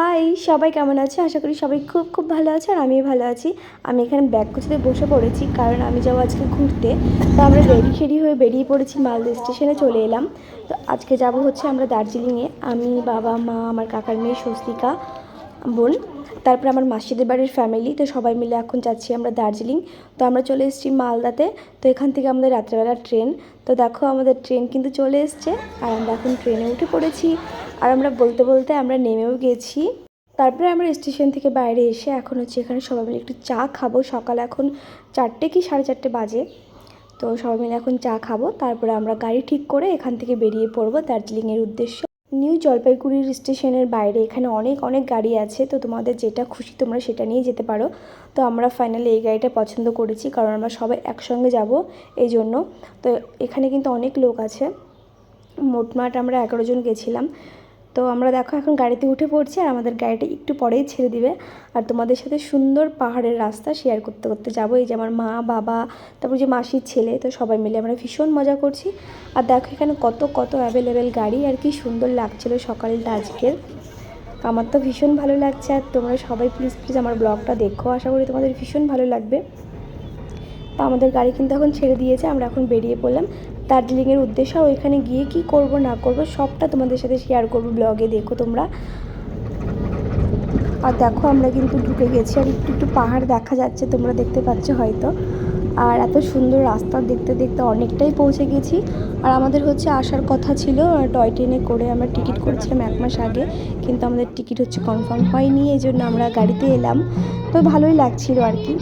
High, সবাই কেমন আছে? আশা করি সবাই খুব খুব ভালো আছে আর আমিও ভালো আছি। আমি এখানে ব্যাগ কুচিতে বসে পড়েছি কারণ আমি যাব আজকে ঘুরতে। তো আমরা রেডি সেডি হয়ে বেরিয়ে পড়েছি মালদা স্টেশনে চলে এলাম। তো আজকে যাব হচ্ছে আমরা দার্জিলিংয়ে। আমি, বাবা, মা, আমার কাকার মেয়ে, স্বস্তিকা। বোন, তারপরে আমার মাসিদের বাড়ির ফ্যামিলি তো সবাই মিলে এখন যাচ্ছি আমরা দার্জিলিং। তো আমরা চলে এসেছি মালদাতে, তো এখান থেকে আমাদের রাত্রেবেলা ট্রেন। তো দেখো আমাদের ট্রেন কিন্তু চলে এসছে, আর আমরা এখন ট্রেনে উঠে পড়েছি। আর আমরা বলতে বলতে আমরা নেমেও গেছি। তারপরে আমরা স্টেশন থেকে বাইরে এসে এখন হচ্ছে এখানে সবাই মিলে একটু চা খাব। সকাল এখন চারটে কি সাড়ে চারটে বাজে। তো সবাই মিলে এখন চা খাব। তারপরে আমরা গাড়ি ঠিক করে এখান থেকে বেরিয়ে পড়ব দার্জিলিংয়ের উদ্দেশ্যে। নিউ জলপাইগুড়ির স্টেশনের বাইরে এখানে অনেক অনেক গাড়ি আছে। তো তোমাদের যেটা খুশি তোমরা সেটা নিয়ে যেতে পারো। তো আমরা ফাইনালি এই গাড়িটা পছন্দ করেছি, কারণ আমরা সবাই একসঙ্গে যাব এই জন্য তো এখানে কিন্তু অনেক লোক আছে। মোটমাট আমরা এগারো জন গেছিলাম। তো আমরা দেখো এখন গাড়িতে উঠে পড়ছি আর আমাদের গাড়িটা একটু পরেই ছেড়ে দিবে। আর তোমাদের সাথে সুন্দর পাহাড়ের রাস্তা শেয়ার করতে করতে যাব। এই যে আমার মা, বাবা, তারপর যে মাসির ছেলে, তো সবাই মিলে আমরা ভীষণ মজা করছি। আর দেখো এখানে কত কত অ্যাভেলেবেল গাড়ি আর কি সুন্দর লাগছিল সকালটা আজকের। আমার তো ভীষণ ভালো লাগছে। আর তোমরা সবাই প্লিজ প্লিজ আমার ব্লগটা দেখো। আশা করি তোমাদের ভীষণ ভালো লাগবে। তো আমাদের গাড়ি কিন্তু এখন ছেড়ে দিয়েছে, আমরা এখন বেরিয়ে পড়লাম। দার্জিলিংয়ের উদ্দেশ্যে ওইখানে গিয়ে কি করব, না করব, সবটা তোমাদের সাথে শেয়ার করব ব্লগে দেখো তোমরা। আর দেখো, আমরা কিন্তু ঢুকে গেছি, আর একটু একটু পাহাড় দেখা যাচ্ছে, তোমরা দেখতে পাচ্ছ হয়তো। আর এত সুন্দর রাস্তা, দেখতে দেখতে অনেকটাই পৌঁছে গেছি। আর আমাদের হচ্ছে আসার কথা ছিল টয় ট্রেনে করে আমরা টিকিট করেছিলাম এক মাস আগে, কিন্তু আমাদের টিকিট হচ্ছে কনফার্ম হয়নি, এই জন্য আমরা গাড়িতে এলাম। তো ভালোই লাগছিল আর কি।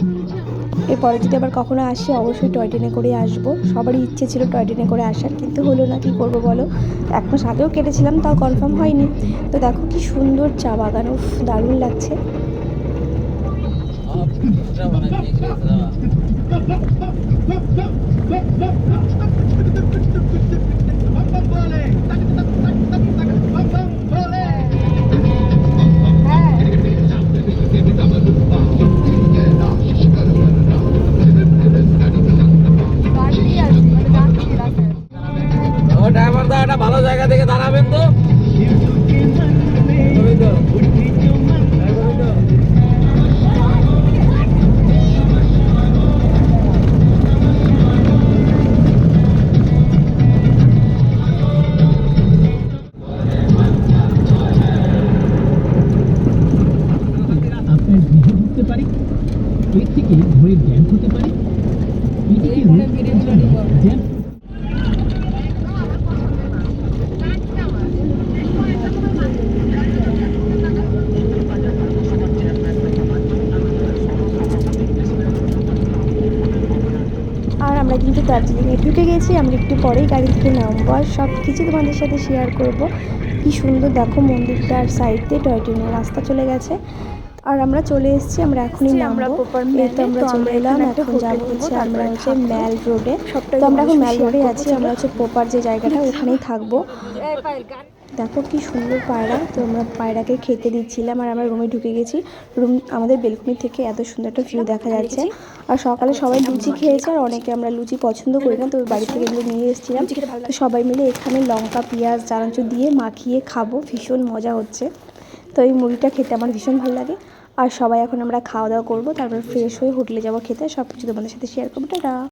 এরপরে যদি আবার কখনো আসি, অবশ্যই টয় ট্রেনে করেই আসব। সবারই ইচ্ছে ছিল টয় ট্রেনে করে আসার, কিন্তু হলো না, কি করব বলো? এক মাস আগেও কেটেছিলাম, তাও কনফার্ম হয়নি। তো দেখো কি সুন্দর চা বাগান দারুণ লাগছে। ভালো জায়গা থেকে দাঁড়াবেন তো। পারি? এর থেকে ভয়ের জ্ঞান হতে পারে এটিকে জ্ঞান আমরা কিন্তু দার্জিলিংয়ে ঢুকে গেছি আমরা একটু পরেই গাড়ি থেকে নামবো আর সব কিছু তোমাদের সাথে শেয়ার করব। কি সুন্দর দেখো মন্দিরটার সাইড দিয়ে টয় ট্রেনের রাস্তা চলে গেছে। আর আমরা চলে এসেছি আমরা এখনই তো আমরা চলে এলাম এখন যাব হচ্ছে আমরা হচ্ছে ম্যাল রোডে তো আমরা এখন ম্যাল রোডে আছি আমরা হচ্ছে পোপার যে জায়গাটা ওখানেই থাকব। দেখো কি সুন্দর পায়রা। তো আমরা পায়রাকে খেতে দিচ্ছিলাম আর আমরা রুমে ঢুকে গেছি। রুম আমাদের বেলকনি থেকে এত সুন্দর একটা ভিউ দেখা যাচ্ছে। আর সকালে সবাই লুচি খেয়েছে আর অনেকে আমরা লুচি পছন্দ করি না তো বাড়ি থেকে এগুলো নিয়ে এসেছিলাম। তো সবাই মিলে এখানে লঙ্কা পেঁয়াজ চানাচুর দিয়ে মাখিয়ে খাব। ভীষণ মজা হচ্ছে। তো এই মুড়িটা খেতে আমার ভীষণ ভালো লাগে। আর সবাই এখন আমরা খাওয়া দাওয়া করব তারপর ফ্রেশ হয়ে হোটেলে যাব খেতে। সব কিছু তোমাদের সাথে শেয়ার করব। টাটা!